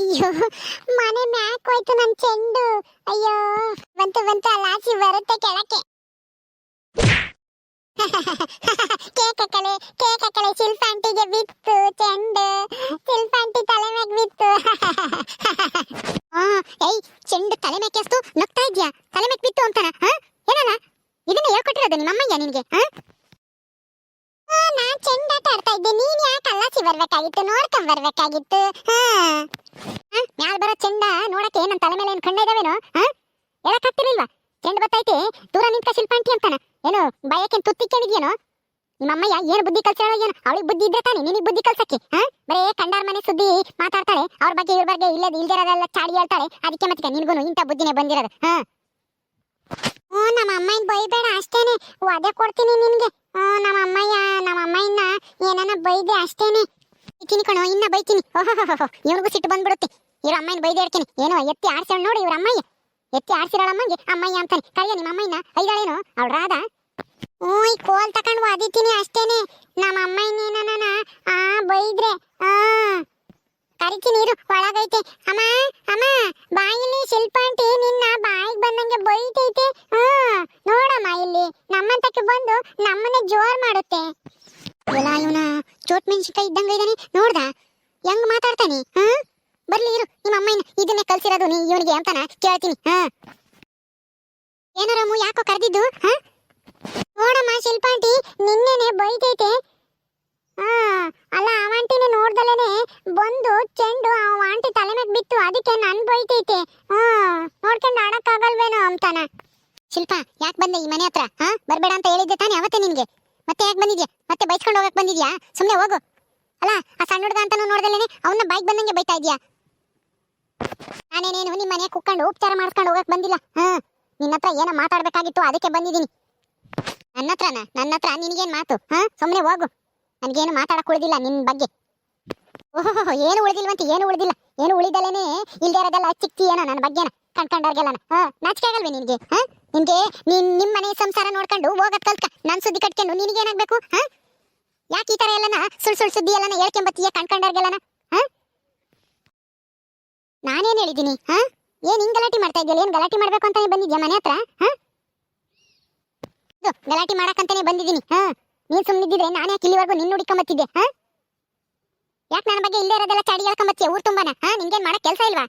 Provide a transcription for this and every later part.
ಅಯ್ಯೋ, ಮನೆ ಮ್ಯಾಕ್ ಹೋಯ್ತು ನನ್ ಚೆಂಡು. ಅಯ್ಯೋ, ಬಂತು ಬಂತು ಅಲ್ಲ ಆಚೆ ಬರುತ್ತೆ ಕೆಳಕ್ಕೆ. ಕೇಕ ಕಳೆ ಕೇಕ ಕಳೆ ಶಿಲ್ಪಾಂಟಿಗೆ ಬಿತ್ತು ಚೆಂಡು. ಶಿಲ್ಪಾಂಟಿ ತಲೆ ಮ್ಯಾಗ್ ಬಿತ್ತು. ಏಯ್, ಚೆಂಡು ತಲೆ ಮ್ಯಾಕ್ ಎಷ್ಟು ನಗ್ತಾ ಇದ್ಯಾ? ತಲೆ ಮ್ಯಾಕ್ ಬಿತ್ತು ಅಂತಾನ ಏನಲ್ಲ ಇದನ್ನ ಹೇಳ್ಕೊಟ್ಟಿರೋದು ನಿಮ್ಮ ಅಮ್ಮಯ್ಯ ನಿನ್ಗೆ, ಹಾ? ನಾನ್ ಚೆಂಡಾಟ ಆಡ್ತಾ ಇದ್ದೆ. ನೀನ್ ಯಾಕೆ ಅಲ್ಲಾಚಿ ಬರ್ಬೇಕಾಗಿತ್ತು? ನೋಡ್ಕೊಂಡ್ ಹಾ? ಮ್ಯಾಲ್ ಬರೋ ಚೆಂಡ ನೋಡಕ್ಕೆ ನನ್ ತಲೆ ಮೇಲೆ ಏನ್ ಕಣ್ಣ ಇದಾವೇನೋ? ಹ? ಹೇಳಕ್ ಆಗ್ತಿರ್ಲಿಲ್ವಾ? ಚೆಂಡ್ ಬತ್ತೈತೆ ದೂರ ನಿಂತ್ಕ ಶಿಲ್ಪಾಂಟಿ ಅಂತಾನ. ಏನು ಭಯಕ್ಕೆ ತುತ್ತಿಕ್ಕೇನಿದ್ಯೇನೋ ನಿಮ್ಮ ಅಮ್ಮಯ್ಯ ಏನು ಬುದ್ಧಿ ಕಲ್ಸಾಳೋ ಏನೋ? ಅವಳಿಗೆ ಬುದ್ಧಿ ಇದ್ರೆ ತಾನೆ ನಿನಗೆ ಬುದ್ಧಿ ಕಲ್ಸಕ್ಕೆ? ಹಾ? ಬರೇ ಕಂಡಾರ್ ಮನೆ ಸುದ್ದಿ ಮಾತಾಡ್ತಾಳೆ. ಅವ್ರ ಬಗ್ಗೆ, ಇವ್ರ ಬಗ್ಗೆ ಇಲ್ಲದ ಇಲ್ದಿರೋದೆಲ್ಲ ಚಾಡಿ ಹೇಳ್ತಾಳೆ. ಅದಕ್ಕೆ ಮತ್ತೆ ನಿನಗೂ ಇಂಥ ಬುದ್ಧಿನೇ ಬಂದಿರೋದು. ಹ. ಹ್ಞೂ, ನಮ್ಮ ಅಮ್ಮಯ್ಯನ್ ಬೈಬೇಡ ಅಷ್ಟೇನೆ. ವಾದೆ ಕೊಡ್ತೀನಿ ನಿನಗೆ. ಹ್ಞೂ, ನಮ್ಮ ಅಮ್ಮಯ್ಯ, ನಮ್ಮ ಅಮ್ಮಯ್ಯನ ಏನಾನ ಬೈದೆ ಅಷ್ಟೇನೆ. ಬೈತೀನಿ ಕಣೋ, ಇನ್ನ ಬೈತೀನಿ. ಓಹೋ ಇವನಿಗೂ ಸಿಟ್ಟು ಬಂದ್ಬಿಡುತ್ತೆ. ಇವ್ರ ಅಮ್ಮಯ್ಯನ ಬೈದೆ ಹೇಳ್ತೀನಿ. ಏನೋ, ಎತ್ತಿ ಆಡ್ಸೋಣ ನೋಡಿ ಇವ್ರ ಅಮ್ಮಯ್ಯ. ಎತ್ತಿ ಆಡ್ಸಿರೋಳ ಅಮ್ಮಂಗೆ. ಅಮ್ಮಯ್ಯ ಅಂತಾನೆ. ಕರೆಯ ನಿಮ್ಮ ಅಮ್ಮಯ್ಯನ? ಐದಾಳೇನು? ಅವಳು ರಾಧ? ಹ್ಞೂ, ಈ ಕೋಲ್ ತಕೊಂಡು ವಾದಿತೀನಿ ಅಷ್ಟೇನೆ. ನಮ್ಮ ಅಮ್ಮಯ್ಯನೇನ ಆ, ಬೈದ್ರೆ, ಆ. ಕರಿತೀನಿ ಇರು, ಒಳಗೈತೆ ಅಮ್ಮ ಅಮ್ಮ ಬಾಯಲ್ಲಿ ಶಿಲ್ಪಾಂಟಿ ನಿನ್ನ ಬಾಯಿಗೆ ಬಂದಂಗೆ ಬೈತೈತೆ ಹ್ಮ್ ನೋಡಮ್ಮ ಇಲ್ಲಿ ನಮ್ಮಂತಕ್ಕೆ ಬಂದು ನಮ್ಮನ್ನೇ ಜೋರ್ ಮಾಡುತ್ತೆ ಎಲ್ಲ ಇವನ ಚೋಟ್ ಮೆಣಸಿನ್ಕಾಯಿ ಇದ್ದಂಗ ಇದ್ದಾನೆ? ನೋಡ್ದ? ಹೆಂಗ್ ಮಾತಾಡ್ತಾನೆ? ಹಾ? ಬರ್ಲಿ ಇರು, ನಿಮ್ಮ ಅಮ್ಮನ ಇದನ್ನೇ ಕಲ್ಸಿರೋದು ನೀ ಇವನಿಗೆ ಅಂತಾನ? ಕೇಳ್ತೀನಿ, ಹಾ? ಏನಾರಮ್ಮ ಯಾಕೋ ಕರೆದಿದ್ದು? ಹಾ? ನೋಡಮ್ಮ ಶಿಲ್ಪಾಂಟಿ ನಿನ್ನೆನೆ ಬೈತೈತೆ. ಹಾ, ಅಲ್ಲ ಆಂಟಿನ ನೋಡ್ದಲೇನೆ ಬಂದು ಚೆಂಡು ಆ ಆಂಟಿ ತಲೆ ಮೇಲೆ ಬಿತ್ತು, ಅದಕ್ಕೆ ನನ್ ಬೈತೈತೆ. ಹಾ, ನೋಡ್ಕೊಂಡು ಆಡಕ್ಕಾಗಲ್ವೇನೋ ಅಂತಾನ. ಶಿಲ್ಪ, ಯಾಕೆ ಬಂದೆ ಈ ಮನೆ ಹತ್ರ? ಹಾ, ಬರಬೇಡ ಅಂತ ಹೇಳಿದ್ದೆ ತಾನೇ ಅವತ್ತೇ ನಿನಗೆ. ಮತ್ತೆ ಯಾಕೆ ಬಂದಿದ್ಯಾ? ಮತ್ತೆ ಬೈಸ್ಕೊಂಡು ಹೋಗಕ್ಕೆ ಬಂದಿದ್ಯಾ? ಸುಮ್ಮನೆ ಹೋಗು. ಅಲ್ಲ, ಆ ಸಣ್ಣ ಹುಡುಗ ಅಂತಾನು ನೋಡ್ದಲ್ಲೇನೆ? ಅವನ್ನ ಬೈಕ್ ಬಂದಂಗೆ ಬೈತಾ ಇದೀಯಾ ನಾನೇನೇನು ನಿಮ್ಮ ಮನೆ ಕುಕ್ಕೊಂಡು ಉಪಚಾರ ಮಾಡ್ಕೊಂಡು ಹೋಗಕ್ ಬಂದಿಲ್ಲ? ಹಾ, ನಿನ್ನ ಹತ್ರ ಏನೋ ಮಾತಾಡ್ಬೇಕಾಗಿತ್ತು, ಅದಕ್ಕೆ ಬಂದಿದ್ದೀನಿ. ನನ್ನ ಹತ್ರನ? ನನ್ನ ಹತ್ರ ನಿನಗೇನು ಮಾತು? ಹಾ ಸುಮ್ಮನೆ ಹೋಗು. ನನಗೇನು ಮಾತಾಡಕ್ ಉಳಿದಿಲ್ಲ ನಿನ್ನ ಬಗ್ಗೆ. ಓಹೋ ಏನು ಉಳಿದಿಲ್ವಂತ, ಏನು ಉಳಿದಿಲ್ಲ. ಏನು ಉಳಿದಲ್ಲೇನೆ ಇಲ್ದೇ ಇರೋದೆಲ್ಲ ಚಿಕ್ಕಿ ಏನೋ ನನ್ನ ಬಗ್ಗೆನ? ಕಣ್ಕೊಂಡವ್ರಿಗೆಲ್ಲ ಹಾ, ನಾಚಿಕೆ ಆಗಲ್ವೇ ನಿನಗೆ? ಹಾ, ನಿನಗೆ ನಿನ್ ನಿಮ್ಮ ಮನೆ ಸಂಸಾರ ನೋಡ್ಕೊಂಡು ಹೋಗತ್ ಕಲ್ಕ ನಾನು ಸುದ್ದಿ ಕಟ್ಕೊಂಡು ನಿನಗೇನಾಗಬೇಕು? ಹಾ ಯಾಕೆ ಈ ತರ ಎಲ್ಲನ ಸುಳ್ ಸುಳ್ ಸುದ್ದಿ ಎಲ್ಲನ ಹೇಳ್ಕೊಂಬತ್ತೀಯ ಕಣ್ಕಂಡರ್ಗೆಲ್ಲನ ಹಾ? ನಾನೇನ್ ಹೇಳಿದ್ದೀನಿ? ಹಾ? ಏನ್ ಹಿಂಗ್ ಗಲಾಟಿ ಮಾಡ್ತಾ ಇದ್ಯಲ್ಲ ಏನ್ ಗಲಾಟಿ ಮಾಡ್ಬೇಕು ಅಂತಾನೆ ಬಂದಿದ್ಯಾ ಮನೆ ಹತ್ರ? ಹಾ? ಗಲಾಟಿ ಮಾಡಕ್ಕಂತಾನೆ ಬಂದಿದ್ದೀನಿ. ಹಾ? ನೀನ್ ಸುಮ್ಮನಿದ್ದಿದ್ರೆ ನಾನು ಯಾಕೆ ಇಲ್ಲಿವರೆಗೂ ನಿನ್ನ ಹುಡುಕೊಂಬತ್ತಿದ್ದೆ? ಹಾ? ಯಾಕೆ ನನ್ನ ಬಗ್ಗೆ ಇಲ್ಲೇ ಇರೋದೆಲ್ಲ ಚಾಡಿ ಹೇಳ್ಕೊಂಬತ್ತೀಯ ಊರ್ ತುಂಬಾನ? ಹಾ? ನಿಂಗೇನ್ ಮಾಡಕ್ ಕೆಲಸ ಇಲ್ವಾ?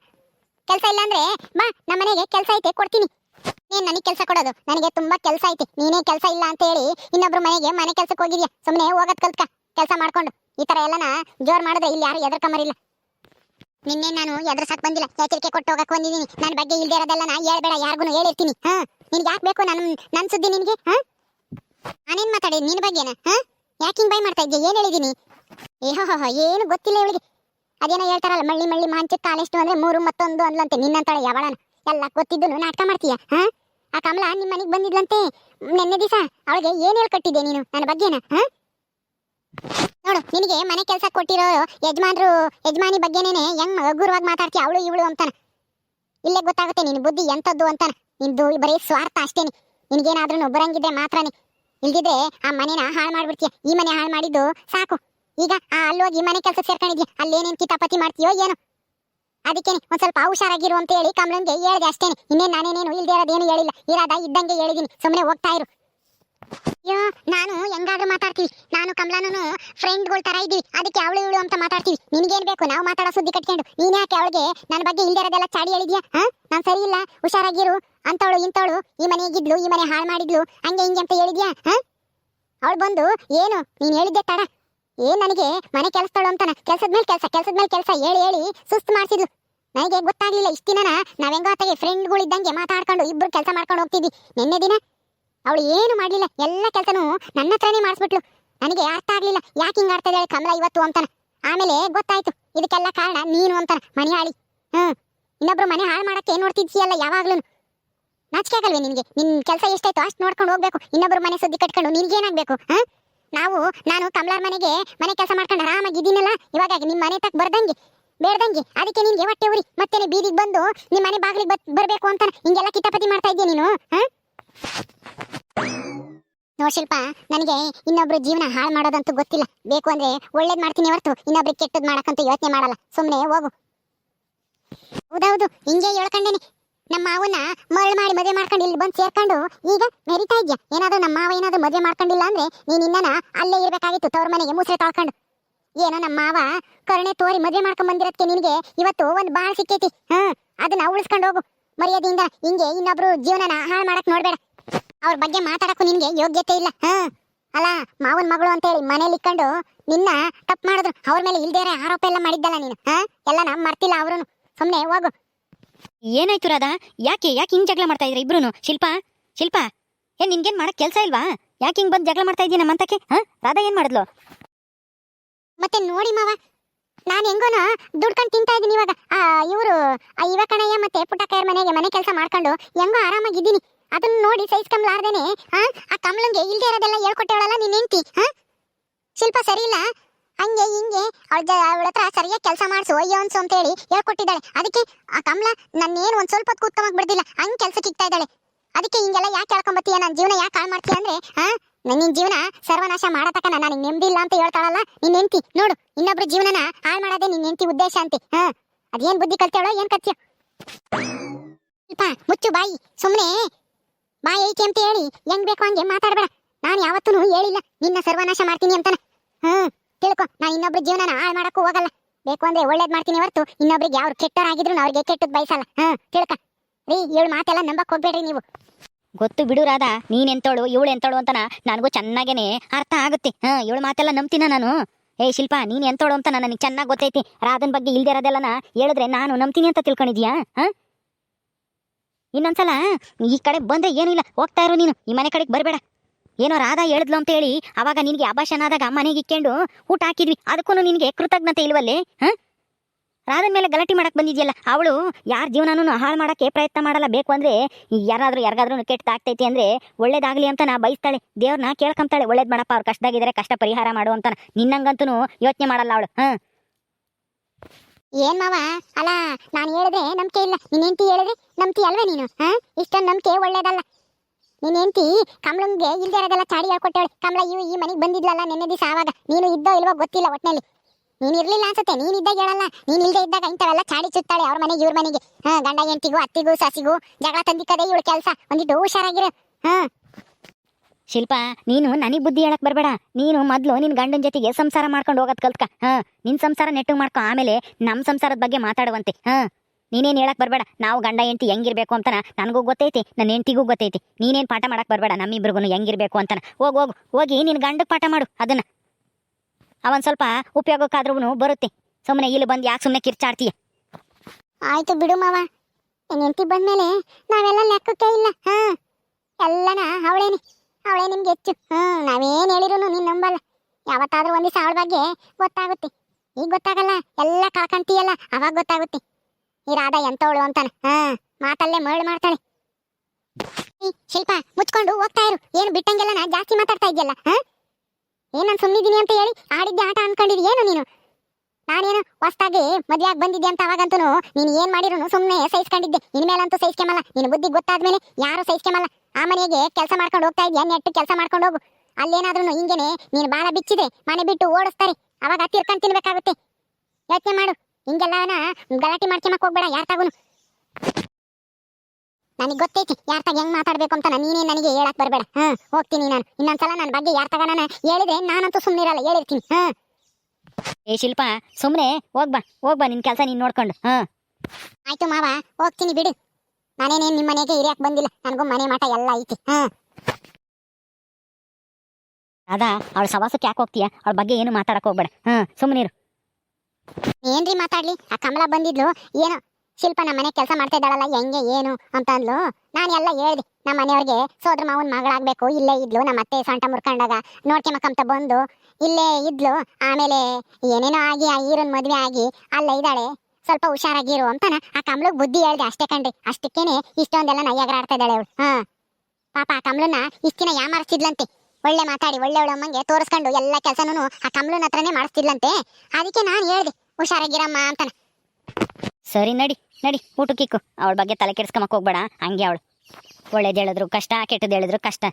ಕೆಲಸ ಇಲ್ಲ ಅಂದ್ರೆ ಬಾ ನಮ್ಮ ಮನೆಗೆ ಕೆಲಸ ಐತೆ, ಕೊಡ್ತೀನಿ. ನೀನ್ ನನಗೆ ಕೆಲಸ ಕೊಡೋದು. ನನಗೆ ತುಂಬಾ ಕೆಲಸ ಐತಿ. ನೀನೇ ಕೆಲಸ ಇಲ್ಲ ಅಂತ ಹೇಳಿ ಇನ್ನೊಬ್ರು ಮನೆಗೆ ಮನೆ ಕೆಲಸಕ್ಕೆ ಹೋಗಿದ್ಯಾ? ಸುಮ್ಮನೆ ಹೋಗದ್ ಕಲ್ತ್ಕ. ಕೆಲಸ ಮಾಡ್ಕೊಂಡು. ಈ ತರ ಎಲ್ಲನ ಜೋರ್ ಮಾಡಿದ್ರೆ ಇಲ್ಲಿ ಯಾರು ಎದ್ರಕಮರಿಲ್ಲ ನಿನ್ನೆ ನಾನು ಎದುರ್ಸಕ್ ಬಂದಿಲ್ಲ. ಎಚ್ಚರಿಕೆ ಕೊಟ್ಟು ಹೋಗಕ್ ಬಂದಿದ್ದೀನಿ. ನನ್ನ ಬಗ್ಗೆ ಇಲ್ದೇ ಇರೋದೆಲ್ಲ ನಾ ಹೇಳ್ಬೇಡ ಯಾರಿಗೂ ಹೇಳಿರ್ತೀನಿ. ಹಾ? ನಿನ್ಗೆ ಯಾಕೆ ಬೇಕು ನನ್ ನನ್ ಸುದ್ದಿ ನಿನ್ಗೆ? ಹಾ? ನಾನೇನ್ ಮಾತಾಡಿ ನಿನ್ ಬಗ್ಗೆನ? ಹಾ? ಯಾಕೆ ಹಿಂಗ್ ಬೈ ಮಾಡ್ತಾ ಇದ್ದೆ ಏನ್ ಹೇಳಿದೀನಿ? ಏಹೋ ಏನು ಗೊತ್ತಿಲ್ಲ ಇವಳಿಗೆ. ಅದೇನೋ ಹೇಳ್ತಾರಲ್ಲ, ಮಳ್ಳಿ ಮಳ್ಳಿ ಮಾಂಚ ಕಾಲೆಷ್ಟು ಅಂದ್ರೆ ಮೂರು ಮತ್ತೊಂದು ಅಂದ್ಲಂತೆ. ನಿನ್ನಂತಾಳೆ ಯಾವಳನ? ಎಲ್ಲ ಗೊತ್ತಿದ್ದು ನಾಟಕ ಮಾಡ್ತೀಯ? ಹಾ? ಆ ಕಮಲ ನಿಮ್ಮ ಮನೆಗ್ ಬಂದಿದ್ಲಂತೆ. ನೆನ್ನೆ ದಿವಸ ಅವಳಿಗೆ ಏನ್ ಹೇಳ್ಕೊಟ್ಟಿದ್ದೆ ನೀನು? ನನ್ನ ಬಗ್ಗೆನ ನೋಡು, ನಿನಗೆ ಮನೆ ಕೆಲಸ ಕೊಟ್ಟಿರೋ ಯಜಮಾನ್ರು, ಯಜಮಾನಿ ಬಗ್ಗೆನೇ ಹೆಂಗ್ ಗುರುವಾಗಿ ಮಾತಾಡ್ತೀಯ? ಅವಳು ಇವಳು ಅಂತಾನ. ಇಲ್ಲೇ ಗೊತ್ತಾಗುತ್ತೆ ನಿನ್ ಬುದ್ಧಿ ಎಂತದ್ದು ಅಂತಾನ. ನಿಂದು ಬರೀ ಸ್ವಾರ್ಥ ಅಷ್ಟೇನೆ. ನಿನ್ಗೇನಾದ್ರೂ ಬರಂಗಿದ್ರೆ ಮಾತ್ರನೇ. ಇಲ್ದಿದ್ರೆ ಆ ಮನೆನ ಹಾಳು ಮಾಡ್ಬಿಡ್ತೀಯ. ಈ ಮನೆ ಹಾಳು ಮಾಡಿದ್ದು ಸಾಕು. ಈಗ ಆ ಅಲ್ಲೋಗಿ ಮನೆ ಕೆಲಸ ಸೇರ್ಕೊಂಡಿದ್ಯಾ? ಅಲ್ಲೇನೇನ್ ಕಿತಾಪತಿ ಮಾಡ್ತೀಯೋ ಏನೋ? ಅದಕ್ಕೇನೆ ಒಂದ್ ಸ್ವಲ್ಪ ಹುಷಾರಾಗಿರು ಅಂತ ಹೇಳಿ ಕಮಲನ್ಗೆ ಹೇಳಿದೆ ಅಷ್ಟೇನೆ. ಇನ್ನೇ ನಾನೇನೇನು ಇಲ್ದೇ ಇರೋದೇನು ಹೇಳಿಲ್ಲ. ಇರಾದ ಇದ್ದಂಗೆ ಹೇಳಿದೀನಿ. ಸುಮ್ಮನೆ ಹೋಗ್ತಾ ಇರು. ಅಯ್ಯೋ, ನಾನು ಹೆಂಗಾದ್ರೂ ಮಾತಾಡ್ತೀವಿ. ನಾನು ಕಮಲಾನು ಫ್ರೆಂಡ್ಗಳ ತರ ಇದ್ದೀವಿ. ಅದಕ್ಕೆ ಅವಳು ಇವಳು ಅಂತ ಮಾತಾಡ್ತೀವಿ. ನಿನ್ಗೇನ್ ಬೇಕು? ನಾವು ಮಾತಾಡೋ ಸುದ್ದಿ ಕಟ್ಕೊಂಡು. ನೀನ್ ಯಾಕೆ ಅವಳಿಗೆ ನನ್ನ ಬಗ್ಗೆ ಇಲ್ದೇ ಇರೋದೆಲ್ಲ ಚಾಡಿ ಹೇಳಿದ್ಯಾ? ಹಾ? ನಾನ್ ಸರಿ ಇಲ್ಲ. ಹುಷಾರಾಗಿರು. ಅಂತವಳು, ಇಂತವಳು, ಈ ಮನೆಗಿದ್ಲು ಈ ಮನೆ ಹಾಳು ಮಾಡಿದ್ಲು, ಹಂಗೆ ಹಿಂಗೆ ಅಂತ ಹೇಳಿದ್ಯಾ? ಹಾ? ಅವಳು ಬಂದು, ಏನು? ನೀನ್ ಹೇಳಿದ್ದೆ ತಡ. ಏನ್ ನನಗೆ? ಮನೆ ಕೆಲಸದಳು ಅಂತಾನ. ಕೆಲಸದ ಮೇಲೆ ಕೆಲಸ, ಕೆಲಸದ ಮೇಲೆ ಕೆಲಸ ಹೇಳಿ ಹೇಳಿ ಸುಸ್ತು ಮಾಡಿಸಿದ್ಲು. ನನಗೆ ಗೊತ್ತಾಗ್ಲಿಲ್ಲ, ಇಷ್ಟು ದಿನ ನಾವ್ ಹೆಂಗೋ ಆತಗೆ ಫ್ರೆಂಡ್ಗಳಿದ್ದಂಗೆ ಮಾತಾಡ್ಕೊಂಡು ಇಬ್ರು ಕೆಲಸ ಮಾಡ್ಕೊಂಡು ಹೋಗ್ತಿದ್ವಿ. ನಿನ್ನೆ ದಿನ ಅವಳು ಏನು ಮಾಡ್ಲಿಲ್ಲ. ಎಲ್ಲ ಕೆಲಸನೂ ನನ್ನ ಹತ್ರನೇ ಮಾಡಿಸ್ಬಿಟ್ಲು. ನನಗೆ ಅರ್ಥ ಆಗ್ಲಿಲ್ಲ. ಯಾಕೆ ಹಿಂಗೆ ಆಡ್ತಾ ಇದ್ದಾಳೆ ಕಮಲ ಇವತ್ತು ಅಂತಾನ. ಆಮೇಲೆ ಗೊತ್ತಾಯ್ತು. ಇದಕ್ಕೆಲ್ಲ ಕಾರಣ ನೀನು ಅಂತಾನ ಮನೆ ಹಾಳಿ ಹ್ಮ್. ಇನ್ನೊಬ್ರು ಮನೆ ಹಾಳು ಮಾಡಕ್ಕೆ ನೋಡ್ತಿದ್ಯಲ್ಲ ಯಾವಾಗ್ಲೂ. ನಾಚಿಕೆ ಆಗಲ್ವೇ ನಿನ್ಗೆ? ನಿನ್ ಕೆಲಸ ಎಷ್ಟಾಯ್ತು ಅಷ್ಟು ನೋಡ್ಕೊಂಡು ಹೋಗ್ಬೇಕು. ಇನ್ನೊಬ್ರು ಮನೆ ಸುದ್ದಿ ಕಟ್ಕೊಂಡು ನಿನ್ಗೇನಾಗ್ಬೇಕು? ಹಾ ನಾವು, ನಾನು ಕಮಲಾರ್ ಮನೆಗೆ ಮನೆ ಕೆಲಸ ಮಾಡ್ಕೊಂಡು ಆರಾಮಾಗಿ ಇದೀನಲ್ಲ, ಇವಾಗ ನಿಮ್ಮ ಮನೆ ತಕ್ಕ ಬರ್ದಂಗೆ, ಬೇಡ್ದಂಗೆ, ಅದಕ್ಕೆ ನಿನ್ಗೆ ಹೊಟ್ಟೆ ಉರಿ ಮತ್ತೆ ಬೀದಿಗೆ ಬಂದು ನಿಮ್ಮ ಮನೆ ಬಾಗಿಲಿಗೆ ಬರಬೇಕು ಅಂತ ಹಿಂಗೆಲ್ಲ ಕಿತಾಪತಿ ಮಾಡ್ತಾ ಇದ್ದೀಯ ನೀನು, ಹಾ? ನೋಡ್ ಶಿಲ್ಪ, ನನಗೆ ಇನ್ನೊಬ್ರು ಜೀವನ ಹಾಳು ಮಾಡೋದಂತೂ ಗೊತ್ತಿಲ್ಲ. ಬೇಕು ಅಂದ್ರೆ ಒಳ್ಳೇದು ಮಾಡ್ತೀನಿ ಹೊರತು, ಇನ್ನೊಬ್ರಿಗೆ ಕೆಟ್ಟದ್ದು ಮಾಡಕ್ಕಂತೂ ಯೋಚನೆ ಮಾಡಲ್ಲ. ಸುಮ್ಮನೆ ಹೋಗು. ಹೌದೌದು, ಹಿಂಗೆ ಹೇಳ್ಕೊಂಡೇನೆ. ನಮ್ಮ ಮಾವನ್ನ ಮರಳು ಮಾಡಿ ಮದುವೆ ಮಾಡ್ಕೊಂಡು ಇಲ್ಲಿ ಬಂದು ಸೇರ್ಕೊಂಡು ಈಗ ಮೆರಿತಾ ಇದ್ಯಾ? ಏನಾದ್ರು ನಮ್ಮ ಮಾವ ಏನಾದ್ರು ಮದುವೆ ಮಾಡ್ಕೊಂಡಿಲ್ಲ ಅಂದ್ರೆ ನೀನ್ ಇನ್ನನ ಅಲ್ಲೇ ಇರ್ಬೇಕಾಗಿತ್ತು ತವ್ರ ಮನೆಗೆ ಮುಸ್ರೆ ತಾಳ್ಕೊಂಡು. ಏನೋ ನಮ್ಮ ಮಾವ ಕರುಣೆ ತೋರಿ ಮದುವೆ ಮಾಡ್ಕೊಂಡ್ ಬಂದಿರೋದಕ್ಕೆ ನಿನಗೆ ಇವತ್ತು ಒಂದ್ ಬಾಳ ಸಿಕ್ಕೈತಿ. ಹಾ ಅದನ್ನ ಉಳಿಸ್ಕೊಂಡು ಹೋಗು. ಮರ್ಯಾದೆಯಿಂದ ಹಿಂಗೆ ಇನ್ನೊಬ್ರು ಜೀವನನ ಹಾಳು ಮಾಡಕ್ ನೋಡ್ಬೇಡ. ಅವ್ರ ಬಗ್ಗೆ ಮಾತಾಡಕ್ಕೂ ನಿನ್ಗೆ ಯೋಗ್ಯತೆ ಇಲ್ಲ. ಹಾ ಅಲ್ಲ ಮಾವನ್ ಮಗಳು ಅಂತ ಹೇಳಿ ಮನೇಲಿ ಇಕ್ಕೊಂಡು ನಿನ್ನ ತಪ್ಪು ಮಾಡಿದ್ರು. ಅವ್ರ ಮೇಲೆ ಇಲ್ದೇರೆ ಆರೋಪ ಎಲ್ಲ ಮಾಡಿದ್ದಲ್ಲ ನೀನು. ಹಾ ಎಲ್ಲ ನಮ್ ಮರ್ತಿಲ್ಲ ಅವ್ರು ಸುಮ್ನೆ ಹೋಗು. ಏನಾಯ್ತು ರಾಧಾ? ಯಾಕೆ ಯಾಕೆ ಹಿಂಗ್ ಜಗಳ ಮಾಡ್ತಾ ಇದ್ರ ಇಬ್ರು ಶಿಲ್ಪ ಶಿಲ್ಪ ಏ ನಿನ್ಗೇನ್ ಮಾಡಕ್ ಕೆಲ್ಸ ಇಲ್ವಾ? ಯಾಕೆ ಹಿಂಗ್ ಬಂದ್ ಜಗಳ ಮಾಡ್ತಾ ಇದೀನಿ ನಮ್ಮಂತಕ್ಕೆ ಹಾ? ರಾಧಾ ಏನ್ ಮಾಡಿದ್ಲು? ಮತ್ತೆ ನೋಡಿ ಮಾವ, ನಾನು ಹೆಂಗೋನ ದುಡ್ಕೊಂಡು ತಿಂತಾ ಇದೀನಿ ಇವಾಗ. ಇವರು, ಆ, ಇವ ಕಣಯ್ಯ ಮತ್ತೆ ಪುಟ್ಟಕ್ಕಯ್ಯರ ಮನೆಗೆ ಮನೆ ಕೆಲಸ ಮಾಡ್ಕೊಂಡು ಹೆಂಗೋ ಆರಾಮಾಗಿದ್ದೀನಿ ಅದನ್ನ ನೋಡಿ ಸಹಿಸ್ಕೊಂಬ್ಲಾರ್ದೇನೆ ಹಾ? ಆ ಕಮಲಂಗೆ ಇಲ್ದೇ ಇರೋದೆಲ್ಲ ಹೇಳ್ಕೊಟ್ಟೇಳಲ್ಲ ನೀನ್ ಹೆಂಡ್ತಿ, ಹಾ? ಶಿಲ್ಪ, ಸರಿ ಇಲ್ಲ? ಹಂಗೆ ಹಿಂಗೆ ಅವಳ ಅವಳ ಹತ್ರ ಸರಿಯಾಗಿ ಕೆಲಸ ಮಾಡಿಸು, ಅಯ್ಯೋ ಅನ್ಸು ಅಂತ ಹೇಳಿ ಹೇಳ್ಕೊಟ್ಟಿದ್ದಾಳೆ. ಅದಕ್ಕೆ ಆ ಕಮಲ ನನ್ನೇನು ಒಂದ್ ಸ್ವಲ್ಪ ಹೊತ್ತು ಕೂತ್ಕೊಂಬಕ್ ಬಿಡ್ದಿಲ್ಲ, ಹಂಗ್ ಕೆಲಸಕ್ಕೆ ಇಕ್ತಾ ಇದ್ದಾಳೆ. ಅದಕ್ಕೆ ಹಿಂಗೆಲ್ಲ ಯಾಕೆ ಹೇಳ್ಕೊಂಬತ್ತೀಯ? ನನ್ನ ಜೀವನ ಯಾಕೆ ಹಾಳು ಮಾಡ್ತೀಯ ಅಂದ್ರೆ ಹಾ ನಿನ್ನ ಜೀವನ ಸರ್ವನಾಶ ಮಾಡತಕ್ಕ ನಾನು ನೆಮ್ಮದಿ ಇಲ್ಲ ಅಂತ ಹೇಳ್ತಾಳಲ್ಲ ನಿನ್ನ ಹೆಂಡತಿ, ನೋಡು, ಇನ್ನೊಬ್ರ ಜೀವನನ ಹಾಳು ಮಾಡೋದೇ ನಿನ್ನ ಹೆಂಡತಿ ಉದ್ದೇಶ ಅಂತೆ, ಹಾ? ಅದೇನ್ ಬುದ್ಧಿ ಕಲ್ತೇಳೋ ಏನ್ ಕತ್ತೀಯೋ ಸ್ವಲ್ಪ ಮುಚ್ಚು ಬಾಯಿ ಸುಮ್ಮನೆ ಬಾಯಿ ಐತಿ ಅಂತ ಹೇಳಿ, ಹೆಂಗ್ ಬೇಕು ಹಂಗೆ ಮಾತಾಡಬೇಡ. ನಾನು ಯಾವತ್ತೂ ಹೇಳಿಲ್ಲ, ನಿನ್ನ ಸರ್ವನಾಶ ಮಾಡ್ತೀನಿ ಅಂತಾನೆ, ಹ್ಮ್? ತಿಳ್ಕೊ, ನಾ ಇನ್ನೊಬ್ರ ಜೀವನ ಹಾಳು ಮಾಡಕ್ಕೂ ಹೋಗಲ್ಲ. ಬೇಕು ಅಂದ್ರೆ ಒಳ್ಳೇದ್ ಮಾಡ್ತೀನಿ ಹೊರತು, ಇನ್ನೊಬ್ರಿಗೆ ಯಾರು ಆಗಿದ್ರು ಅವ್ರಿಗೆ ಕೆಟ್ಟದ್ ಬಯಸಲ್ಲ. ಹಾ, ತಿಳ್ಕ. ರೀ ಇವಳು ಮಾತೆಲ್ಲ ನಂಬಕ್ ಹೋಗ್ಬೇಡ್ರಿ ನೀವು. ಗೊತ್ತು ಬಿಡು ರಾಧಾ, ನೀನ್ ಎಂತೋಳು, ಇವಳು ಎಂತೋಳು ಅಂತನ ನನಗೂ ಚೆನ್ನಾಗೇನೆ ಅರ್ಥ ಆಗುತ್ತೆ. ಹಾ ಇವಳು ಮಾತೆಲ್ಲ ನಂಬ್ತೀನ ನಾನು. ಏ, ಶಿಲ್ಪ, ನೀನ್ ಎಂತೋಳು ಅಂತ ನನಗೆ ಚೆನ್ನಾಗಿ ಗೊತ್ತೈತಿ. ರಾಧನ್ ಬಗ್ಗೆ ಇಲ್ದೇ ಇರೋದೆಲ್ಲನ ಹೇಳಿದ್ರೆ ನಾನು ನಂಬ್ತೀನಿ ಅಂತ ತಿಳ್ಕೊಂಡಿದ್ಯಾ? ಹಾ? ಇನ್ನೊಂದ್ಸಲ ಈ ಕಡೆ ಬಂದ್ರೆ ಏನೂ ಇಲ್ಲ ಹೋಗ್ತಾ ಇರು ನೀನು. ಈ ಮನೆ ಕಡೆಗೆ ಬರಬೇಡ. ಏನೋ ರಾಧಾ ಹೇಳಿದ್ಲು ಅಂತ ಹೇಳಿ ಅವಾಗ ನಿನಗೆ ಅಭಾಷನಾದಾಗ ಆದಾಗ ಮನೆಗೆ ಇಕ್ಕೊಂಡು ಊಟ ಹಾಕಿದ್ವಿ. ಅದಕ್ಕೂ ನಿನ್ಗೆ ಕೃತಜ್ಞತೆ ಇಲ್ವಲ್ಲೇ? ಹಾ? ರಾಧಾ ಮೇಲೆ ಗಲಾಟೆ ಮಾಡಕ್ ಬಂದಿದ್ಯಲ್ಲ, ಅವಳು ಯಾರ ಜೀವನನೂ ಹಾಳು ಮಾಡಕ್ಕೆ ಪ್ರಯತ್ನ ಮಾಡಲ್ಲ. ಬೇಕು ಅಂದ್ರೆ ಯಾರಾದ್ರೂ ಯಾರಿಗಾದ್ರೂ ಕೆಟ್ಟದಾಗ್ತೈತಿ ಅಂದ್ರೆ ಒಳ್ಳೇದಾಗ್ಲಿ ಅಂತ ನಾ ಬಯಸ್ತಾಳೆ. ದೇವ್ರನ್ನ ಕೇಳ್ಕೊಂತಾಳೆ ಒಳ್ಳೇದ್ ಮಾಡಪ್ಪ, ಅವ್ರು ಕಷ್ಟದಾಗಿದ್ರೆ ಕಷ್ಟ ಪರಿಹಾರ ಮಾಡು ಅಂತ ನಿನ್ನಂಗಂತೂ ಯೋಚನೆ ಮಾಡಲ್ಲ ಅವಳು. ಹಾ? ಏನ್ ಮಾವ? ಅಲ್ಲ, ನಾನು ಹೇಳಿದ್ರೆ ನಂಬಿಕೆ ಇಲ್ಲ. ನೀನ್ ಹೆಂಡತಿ ಹೇಳಿದ್ರೆ ನಂಬ್ತಿ ಅಲ್ವೇ ನೀನು? ಹಾ? ಇಷ್ಟೊಂದು ನಂಬಿಕೆ ಒಳ್ಳೇದಲ್ಲ. ನಿನ್ ಹೆಂಡತಿ ಕಮಲಂಗೆ ಇಲ್ದೇ ಇರೋದೆಲ್ಲ ಚಾಡಿ ಹೇಳ್ಕೊಟ್ಟವಳೆ. ಕಮಲ, ಇವು ಈ ಮನೆಗೆ ಬಂದಿದ್ಲಲ್ಲ ನಿನ್ನೆ ದಿವಸ ಆವಾಗ. ನೀನು ಇದ್ದೋ ಇಲ್ವೋ ಗೊತ್ತಿಲ್ಲ ಒಟ್ನಲ್ಲಿ. ನೀನು ಇರ್ಲಿಲ್ಲ ಅನ್ಸುತ್ತೆ. ನೀನು ಇದ್ದಾಗ ಹೇಳಲ್ಲ. ನೀನು ಇಲ್ದೇ ಇದ್ದಾಗ ಇಂಥವೆಲ್ಲ ಚಾಡಿ ಸುತ್ತಾಳೆ ಅವ್ರ ಮನೆಗೆ, ಇವ್ರ ಮನೆಗೆ. ಹಾ, ಗಂಡ ಹೆಂಡತಿಗೂ, ಅತ್ತಿಗೂ, ಸಸಿಗೂ ಜಗಳ ತಂದಿಕ್ಕದೆ ಇವಳು ಕೆಲಸ. ಒಂದಿಟ್ಟು ಹುಷಾರಾಗಿರು. ಹಾ. ಶಿಲ್ಪ, ನೀನು ನನಗ್ ಬುದ್ಧಿ ಹೇಳಕ್ ಬರಬೇಡ. ನೀನು ಮೊದ್ಲು ನಿನ್ ಗಂಡನ ಜೊತೆಗೆ ಸಂಸಾರ ಮಾಡ್ಕೊಂಡು ಹೋಗೋದ್ ಕಲ್ತ್ಕ. ಹಾ, ನಿನ್ ಸಂಸಾರ ನೆಟ್ಟು ಮಾಡ್ಕೊ. ಆಮೇಲೆ ನಮ್ ಸಂಸಾರದ ಬಗ್ಗೆ ಮಾತಾಡುವಂತೆ. ಹಾ. ನೀನೇನ್ ಹೇಳಕ್ ಬರಬೇಡ. ನಾವು ಗಂಡ ಹೆಂಡತಿ ಹೆಂಗಿರ್ಬೇಕು ಅಂತನ ನನಗೂ ಗೊತ್ತೈತಿ ನನ್ನ ಹೆಂಡತಿಗೂ ಗೊತ್ತೈತಿ. ನೀನೇನ್ ಪಾಠ ಮಾಡಕ್ ಬರಬೇಡ ನಮ್ಮಿಬ್ರಿಗೂ ಹೆಂಗಿರ್ಬೇಕು ಅಂತನ. ಹೋಗಿ, ಹೋಗು, ಹೋಗಿ ನಿನ್ನ ಗಂಡಕ್ಕೆ ಪಾಠ ಮಾಡು, ಅದನ್ನ. ಅವನ್ ಸ್ವಲ್ಪ ಉಪಯೋಗಕ್ಕಾದ್ರೂ ಬರುತ್ತೆ. ಸುಮ್ಮನೆ ಇಲ್ಲಿ ಬಂದು ಯಾಕೆ ಸುಮ್ಮನೆ ಕಿರ್ಚಾಡ್ತೀಯ? ಆಯ್ತು ಬಿಡು ಮಾವ. ನನ್ನ ಹೆಂಡತಿ ಬಂದ್ಮೇಲೆ ನಾವೆಲ್ಲ ಲೆಕ್ಕಕ್ಕೆ ಇಲ್ಲ, ಹಾ. ಎಲ್ಲನ ಅವಳೇನೆ, ಅವಳೇ ನಿಮ್ಗೆ ಹೆಚ್ಚು ಹ್ಞೂ ನಾವೇನ್ ಹೇಳಿರೂ ನೀನು ನಂಬಲ್ಲ. ಯಾವತ್ತಾದ್ರೂ ದಿವಸ ಅವಳ ಬಗ್ಗೆ ಗೊತ್ತಾಗುತ್ತೆ. ಈಗ ಗೊತ್ತಾಗಲ್ಲ, ಎಲ್ಲ ಕಳ್ಕಂತೀಯಲ್ಲ ಅವಾಗ ಗೊತ್ತಾಗುತ್ತೆ. ಈ ಎಂತವಳು ಅಂತಾನೆ. ಹಾ, ಮಾತಲ್ಲೇ ಮರಳು ಮಾಡ್ತಾಳೆ. ಶಿಲ್ಪ, ಮುಚ್ಕೊಂಡು ಹೋಗ್ತಾ ಇರು. ಏನು ಬಿಟ್ಟಂಗೆಲ್ಲ ನಾ ಜಾಸ್ತಿ ಮಾತಾಡ್ತಾ ಇದೆಯಲ್ಲ ಹಾ? ಏನ್ ನಾನು ಸುಮ್ಮನಿದ್ದೀನಿ ಅಂತ ಹೇಳಿ ಆಡಿದ್ದೆ ಆಟ ಅನ್ಕೊಂಡಿದ್ದಿ ಏನು ನೀನು? ನಾನೇನು ಹೊಸ್ತಾಗಿ ಮದುವೆ ಆಗಿ ಬಂದಿದ್ದೆ ಅಂತ ಅವಾಗಂತೂ ನೀನು ಏನ್ ಮಾಡಿದ್ರು ಸುಮ್ಮನೆ ಸಹಿಸ್ಕೊಂಡಿದ್ದೆ. ಇನ್ಮೇಲಂತೂ ಸಹಿಸ್ಕೊಂಬಲ್ಲ ನಿನ್ನ ಬುದ್ಧಿ ಗೊತ್ತಾದ್ಮೇಲೆ ಯಾರು ಸಹಿಸ್ಕೊಂಬಲ್ಲ ಆ ಮನೆಗೆ ಕೆಲಸ ಮಾಡ್ಕೊಂಡು ಹೋಗ್ತಾ ಇದ್ದೀಯ ನೆಟ್ಟು ಕೆಲಸ ಮಾಡ್ಕೊಂಡು ಹೋಗು. ಅಲ್ಲೇನಾದ್ರೂ ಹಿಂಗೇನೆ ನೀನು ಬಾಳ ಬಿಚ್ಚಿದೆ ಮನೆ ಬಿಟ್ಟು ಓಡಿಸ್ತಾರೆ. ಅವಾಗ ತಿರ್ಕೊಂಡು ತಿನ್ಬೇಕಾಗುತ್ತೆ. ಯೋಚನೆ ಮಾಡು. ಹಿಂಗೆಲ್ಲನ ಗಲಾಟೆ ಮಾಡ್ಕೊಂಬಕ್ ಹೋಗ್ಬೇಡ ಯಾರ ತಗೋನು? ನನಗೆ ಗೊತ್ತೈತಿ ಯಾರ ತಗ ಹೆಂಗ್ ಮಾತಾಡ್ಬೇಕು ಅಂತ ನೀನೇ ನನಗೆ ಹೇಳಕ್ ಬರಬೇಡ. ಹಾ ಹೋಗ್ತೀನಿ ನಾನು. ಇನ್ನೊಂದ್ಸಲ ನನ್ನ ಬಗ್ಗೆ ಯಾರ ತಗ ನಾನು ಹೇಳಿದ್ರೆ ನಾನಂತೂ ಸುಮ್ಮನಿರಲ್ಲ ಹೇಳಿರ್ತೀನಿ. ಹಾ. ಏ ಶಿಲ್ಪ ಸುಮ್ಮನೆ ಹೋಗ್ಬಾ ಹೋಗ್ಬಾ ನಿನ್ ಕೆಲಸ ನೀನ್ ನೋಡ್ಕೊಂಡು. ಹಾ. ಆಯ್ತು ಮಾವ ಹೋಗ್ತೀನಿ ಬಿಡು. ನಾನೇನೇನು ನಿಮ್ಮ ಮನೆಗೆ ಇರಿಯಕ್ ಬಂದಿಲ್ಲ ನನಗೂ ಮನೆ ಮಾಟ ಎಲ್ಲ ಐತಿ. ಹಾ. ಅದ ಅವಳ ಸವಾಸಕ್ಕೆ ಯಾಕೆ ಹೋಗ್ತೀಯ? ಅವಳ ಬಗ್ಗೆ ಏನು ಮಾತಾಡಕ್ ಹೋಗ್ಬೇಡ. ಹಾ ಸುಮ್ಮನಿರು ಏನ್ರಿ ಮಾತಾಡ್ಲಿ? ಆ ಕಮಲ ಬಂದಿದ್ಲು. ಏನು ಶಿಲ್ಪ ನಮ್ಮ ಮನೆ ಕೆಲಸ ಮಾಡ್ತಾ ಇದ್ದಾಳಲ್ಲ, ಹೆಂಗೆ, ಏನು ಅಂತ ಅಂದ್ಲು. ನಾನು ಎಲ್ಲ ಹೇಳ್ದೆ ನಮ್ಮ ಮನೆಯವ್ರಿಗೆ ಸೋದ್ರ ಮಾವನ್ ಮಗಳಾಗ್ಬೇಕು, ಇಲ್ಲೇ ಇದ್ಲು ನಮ್ಮ ಅತ್ತೆ ಸೊಂಟ ಮುರ್ಕೊಂಡಾಗ. ನೋಡ್ಕೊಂಬಕ್ಕಂತ ಬಂದು, ಇಲ್ಲೇ ಇದ್ಲು, ಆಮೇಲೆ ಏನೇನೋ ಆಗಿ, ಆ ಈರನ್ ಮದ್ವೆ ಆಗಿ, ಅಲ್ಲೇ ಇದ್ದಾಳೆ. ಸ್ವಲ್ಪ ಹುಷಾರಾಗಿರು ಅಂತಾನ. ಆ ಕಮಲಗ್ ಬುದ್ಧಿ ಹೇಳ್ದೆ ಅಷ್ಟೇ ಕಣ್ರಿ. ಅಷ್ಟಕ್ಕೇನೆ ಇಷ್ಟೊಂದೆಲ್ಲ ಆಡ್ತಾ ಇದ್ದಾಳೆ ಅವಳು. ಹಾ. ಪಾಪ ಆ ಕಮಲನ್ನ ಇಷ್ಟಿನ ಯಾಮಾರಿಸ್ತಿದ್ಲಂತೆ ಒಳ್ಳೆ ಮಾತಾಡಿ, ಒಳ್ಳೆ ಅಮ್ಮಂಗೆ ತೋರಿಸ್ಕೊಂಡು ಎಲ್ಲ ಕೆಲಸನೂ ಆ ಕಮಲನ ಹತ್ರನೇ ಮಾಡಿಸ್ತಿದ್ಲಂತೆ. ಅದಕ್ಕೆ ನಾನು ಹೇಳ್ದೆ ಹುಷಾರಾಗಿರಮ್ಮ ಅಂತಾನ. ಸರಿ, ನಡಿ ನಡಿ ಊಟಕ್ಕಿಕ್ಕು ಅವಳ ಬಗ್ಗೆ ತಲೆ ಕೆಡ್ಸ್ಕೊಂಬಕ್ ಹೋಗ್ಬೇಡ, ಹಂಗೆ ಅವಳು. ಒಳ್ಳೇದು ಹೇಳಿದ್ರು ಕಷ್ಟ ಕೆಟ್ಟದ್ದು ಹೇಳಿದ್ರು ಕಷ್ಟ.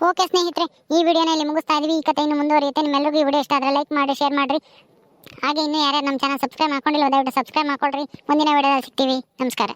ಓಕೆ ಸ್ನೇಹಿತರೆ, ಈ ವಿಡಿಯೋನ ಇಲ್ಲಿ ಮುಗಿಸ್ತಾ ಇದೀವಿ. ಈ ಕಥೆ ಇನ್ನು ಮುಂದುವರಿಯುತ್ತೆ. ನಿಮ್ಮೆಲ್ಲರಿಗೂ ಈ ವಿಡಿಯೋ ಇಷ್ಟ ಆದರೆ ಲೈಕ್ ಮಾಡಿ, ಶೇರ್ ಮಾಡಿರಿ. ಹಾಗೆ ಇನ್ನೂ ಯಾರ್ಯಾರು ನಮ್ಮ ಚಾನಲ್ ಸಬ್ಸ್ಕ್ರೈಬ್ ಮಾಡ್ಕೊಂಡಿಲ್ಲ ದಯವಿಟ್ಟು ಸಬ್ಸ್ಕ್ರೈಬ್ ಮಾಡ್ಕೊಳ್ರಿ. ಮುಂದಿನ ವಿಡಿಯೋದಲ್ಲಿ ಸಿಗ್ತೀವಿ. ನಮಸ್ಕಾರ.